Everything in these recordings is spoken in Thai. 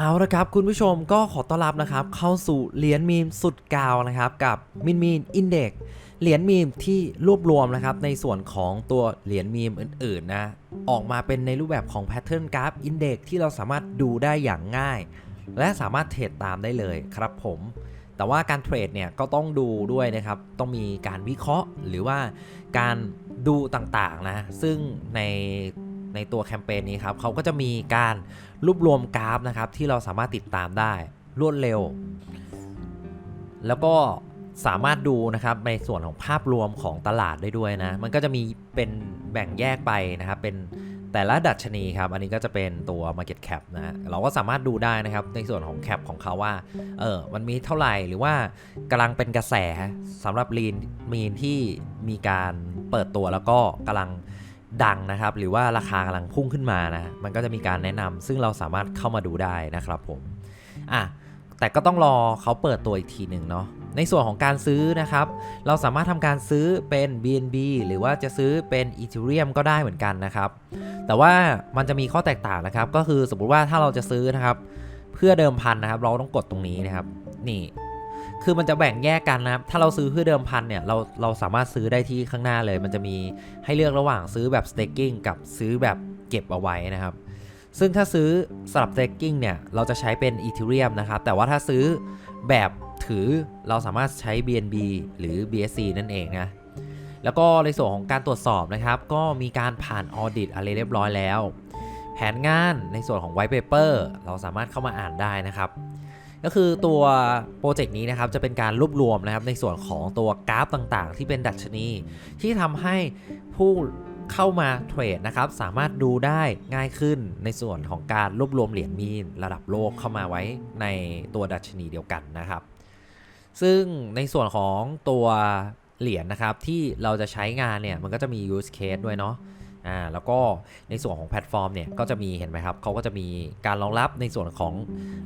เอาละครับคุณผู้ชมก็ขอต้อนรับนะครับเข้าสู่เหรียญมีมสุดกาวนะครับกับมินมีนอินเด็กเหรียญมีมที่รวบรวมนะครับในส่วนของตัวเหรียญมีมอื่นๆนะออกมาเป็นในรูปแบบของ Pattern Graph Index ที่เราสามารถดูได้อย่างง่าย และสามารถเทรดตามได้เลยครับผมแต่ว่าการเทรดเนี่ยก็ต้องดูด้วยนะครับ ต้องมีการวิเคราะห์หรือว่าการดูต่างๆนะ ซึ่งใน ในตัวแคมเปญนี้ครับเขาก็จะมีการรวบรวมกราฟนะครับที่เราสามารถติดตามได้รวดเร็ว แล้วก็สามารถดูนะครับในส่วนของภาพรวมของตลาดได้ด้วยนะ มันก็จะมีเป็นแบ่งแยกไปนะครับเป็นแต่ละดัชนีครับ อันนี้ก็จะเป็นตัว Market Cap นะเราก็สามารถดูได้นะครับในส่วนของ Cap ของเขาว่า เออ มันมีเท่าไหร่หรือว่ากำลังเป็นกระแสสำหรับลีนมีนที่มีการเปิดตัวแล้วก็กำลัง ดังนะครับ หรือว่าราคากำลังพุ่งขึ้นมานะมันก็จะมีการแนะนำซึ่งเราสามารถเข้ามาดูได้นะครับผมอะแต่ก็ต้องรอเขาเปิดตัวอีกทีหนึ่งเนาะในส่วนของการซื้อนะครับ เราสามารถทำการซื้อเป็น BNB หรือว่าจะซื้อเป็น Ethereum ก็ได้เหมือนกันนะครับ แต่ว่ามันจะมีข้อแตกต่างนะครับ ก็คือสมมุติว่าถ้าเราจะซื้อนะครับ เพื่อเดิมพันนะครับ เราต้องกดตรงนี้นะครับ นี่ คือมันจะแบ่งแยกกันนะครับ ถ้าเราซื้อเพื่อเดิมพันเนี่ย เราเราสามารถซื้อได้ที่ข้างหน้าเลย มันจะมีให้เลือกระหว่างซื้อแบบ staking กับซื้อแบบเก็บเอาไว้นะครับ ซึ่งถ้าซื้อสำหรับ staking เนี่ย เราจะใช้เป็น Ethereum นะครับ แต่ว่าถ้าซื้อแบบถือเราสามารถใช้ BNB หรือ BSC นั่นเองนะ แล้วก็ในส่วนของการตรวจสอบนะครับ ก็มีการผ่านออดิตอะไรเรียบร้อยแล้ว แผนงานในส่วนของ White Paper เราสามารถเข้ามาอ่านได้นะครับ ก็คือตัวโปรเจกต์นี้นะครับจะเป็นการรวบรวมนะครับในส่วนของตัวกราฟต่างๆ ที่เป็นดัชนี ที่ทำให้ผู้เข้ามาเทรดนะครับสามารถดูได้ง่ายขึ้นในส่วนของการรวบรวมเหรียญมีนระดับโลกเข้ามาไว้ในตัวดัชนีเดียวกันนะครับ ซึ่งในส่วนของตัวเหรียญนะครับที่เราจะใช้งานเนี่ยมันก็จะมี use case ด้วยเนาะ อ่าแล้วก็ในส่วนของแพลตฟอร์มเนี่ยก็จะมีเห็นไหมครับเขาก็จะมีการรองรับในส่วนของ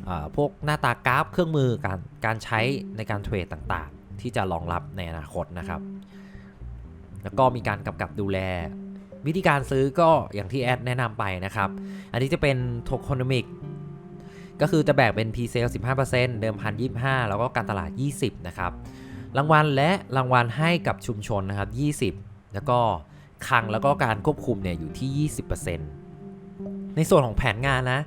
อพวกหน้าตากราฟเครื่องมือการการใช้ในการเทรดต่างๆ ที่จะรองรับในอนาคตนะครับ แล้วก็มีการกำกับดูแล วิธีการซื้อก็อย่างที่แอดแนะนำไปนะครับ อันนี้จะเป็นโทคอนมิกก็คือจะแบ่งเป็น p s a l e 15%เดิมพัน25 แล้วก็การตลาด 20 นะครับ รางวัลและรางวัลให้กับชุมชนนะครับ 20 แล้วก็ คลังแล้วก็การควบคุมเนี่ยอยู่ที่ 20%ในส่วนของแผนงานนะ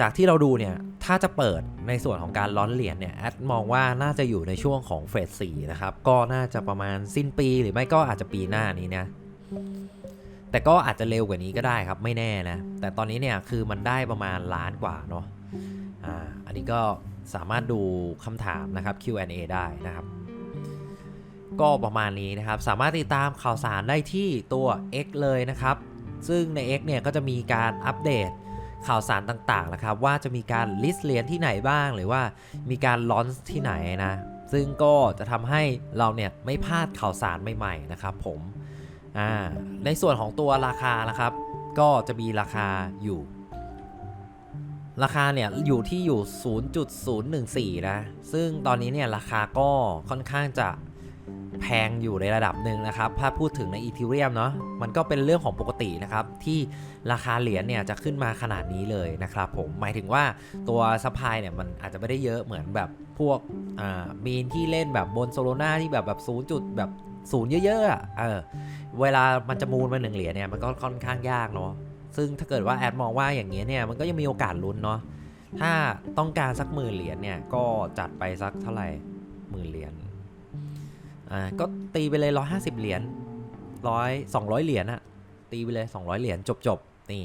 จากที่เราดูเนี่ยถ้าจะเปิดในส่วนของการล้อนเหรียญเนี่ยแอดมองว่าน่าจะอยู่ในช่วงของเฟส4นะครับก็น่าจะประมาณสิ้นปีหรือไม่ก็อาจจะปีหน้านี้นะแต่ก็อาจจะเร็วกว่านี้ก็ได้ครับไม่แน่นะแต่ตอนนี้เนี่ยคือมันได้ประมาณล้านกว่าเนาะอ่าอันนี้ก็สามารถดูคำถามนะครับ Q&A ได้นะครับ ก็ประมาณนี้นะครับ สามารถติดตามข่าวสารได้ที่ตัว X เลยนะครับ ซึ่งใน X เนี่ยก็จะมีการอัปเดตข่าวสารต่างๆนะครับ ว่าจะมีการลิสต์เหรียญที่ไหนบ้าง หรือว่ามีการลอนที่ไหนนะ ซึ่งก็จะทำให้เราเนี่ยไม่พลาดข่าวสารใหม่ๆนะครับผมอ่าในส่วนของตัวราคานะครับ ก็จะมีราคาอยู่ ราคาเนี่ยอยู่ที่อยู่ 0.014 นะ ซึ่งตอนนี้เนี่ยราคาก็ค่อนข้างจะ แพงอยู่ในระดับหนึ่งนะครับ ถ้าพูดถึงในอีเทเรียมเนาะมันก็เป็นเรื่องของปกตินะครับที่ราคาเหรียญเนี่ยจะขึ้นมาขนาดนี้เลยนะครับผมหมายถึงว่าตัวซัพพลายเนี่ยมันอาจจะไม่ได้เยอะเหมือนแบบพวกอ่ามีนที่เล่นแบบบนโซโลนาที่แบบแบบศูนย์จุดแบบศูนย์เยอะๆอะเออเวลามันจะมูลมาหนึ่งเหรียญเนี่ยมันก็ค่อนข้างยากเนาะซึ่งถ้าเกิดว่าแอดมองว่าอย่างเงี้ยเนี่ยมันก็ยังมีโอกาสลุ้นเนาะถ้าต้องการสักหมื่นเหรียญเนี่ยก็จัดไปสักเท่าไหร่หมื่นเหรียญ อ่าก็ตีไปเลย150เหรียญร้อยสองร้อยเหรียญอะตีไปเลย200เหรียญจบจบๆนี่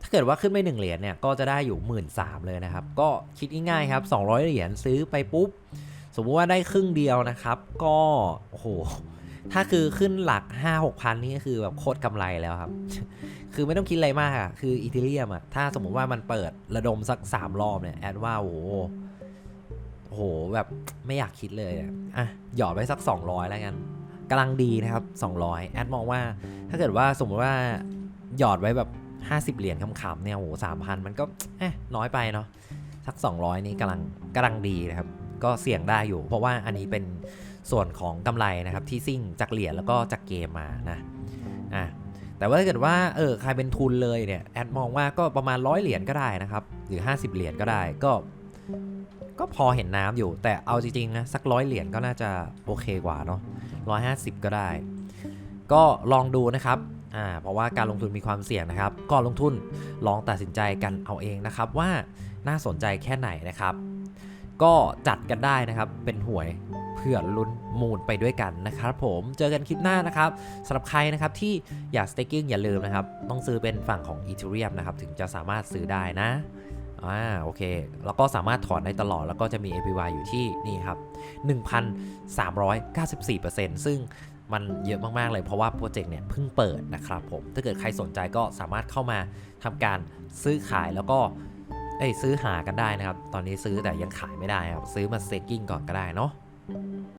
ถ้าเกิดว่าขึ้นไป1เหรียญเนี่ยก็จะได้อยู่1 3ื่นเลยนะครับ ก็คิดง่ายๆครับ200เหรียญซื้อไปปุ๊บ สมมุติว่าได้ครึ่งเดียวนะครับ ก็โอ้โหถ้าคือขึ้นหลัก 5 6พันนี่ก็คือแบบโคตรกำไรแล้วครับ คือไม่ต้องคิดอะไรมากอะคืออีเทเรียมอะถ้าสมมุติว่ามันเปิดระดมสัก 3 รอบเนี่ย แอดว่าโอ้ โหโอ้โหแบบไม่อยากคิดเลยอะอะหยอดไว้สัก 200 แล้วกันกำลังดีนะครับ 200 แอดมองว่าถ้าเกิดว่าสมมติว่าหยอดไว้แบบ 50 เหรียญคำๆเนี่ยโอ้โห3,000มันก็เอ๊ะน้อยไปเนาะสัก 200 นี่กำลังกำลังดีนะครับ ก็เสี่ยงได้อยู่ เพราะว่าอันนี้เป็นส่วนของกำไรนะครับที่ซิ่งจากเหรียญแล้วก็จากเกมมานะอะแต่ว่าถ้าเกิดว่าเออใครเป็นทุนเลยเนี่ยแอดมองว่าก็ประมาณร้อยเหรียญก็ได้นะครับ หรือ 50 เหรียญก็ได้ก็ ก็พอเห็นน้ำอยู่ แต่เอาจริงๆนะสักร้อยเหรียญก็น่าจะโอเคกว่าเนาะร้อยห้าสิบก็ได้ ก็ลองดูนะครับอ่าเพราะว่าการลงทุนมีความเสี่ยงนะครับก่อนลงทุนลองตัดสินใจกันเอาเองนะครับว่าน่าสนใจแค่ไหนนะครับ ก็จัดกันได้นะครับเป็นหวยเพื่อลุ้นมูลไปด้วยกันนะครับผมเจอกันคลิปหน้านะครับสำหรับใครนะครับที่อยาก staking อย่าลืมนะครับ ต้องซื้อเป็นฝั่งของ Ethereum นะครับถึงจะสามารถซื้อได้นะ อ่าโอเค แล้วก็สามารถถอนได้ตลอดแล้วก็จะมี APY อยู่ที่นี่ครับ 1,394%ซึ่งมันเยอะมากๆเลยเพราะว่าโปรเจกต์เนี่ยเพิ่งเปิดนะครับผม ถ้าเกิดใครสนใจก็สามารถเข้ามาทำการซื้อขายแล้วก็เอ้ซื้อหากันได้นะครับ ตอนนี้ซื้อแต่ยังขายไม่ได้ครับ ซื้อมา staking ก่อนก็ได้เนาะ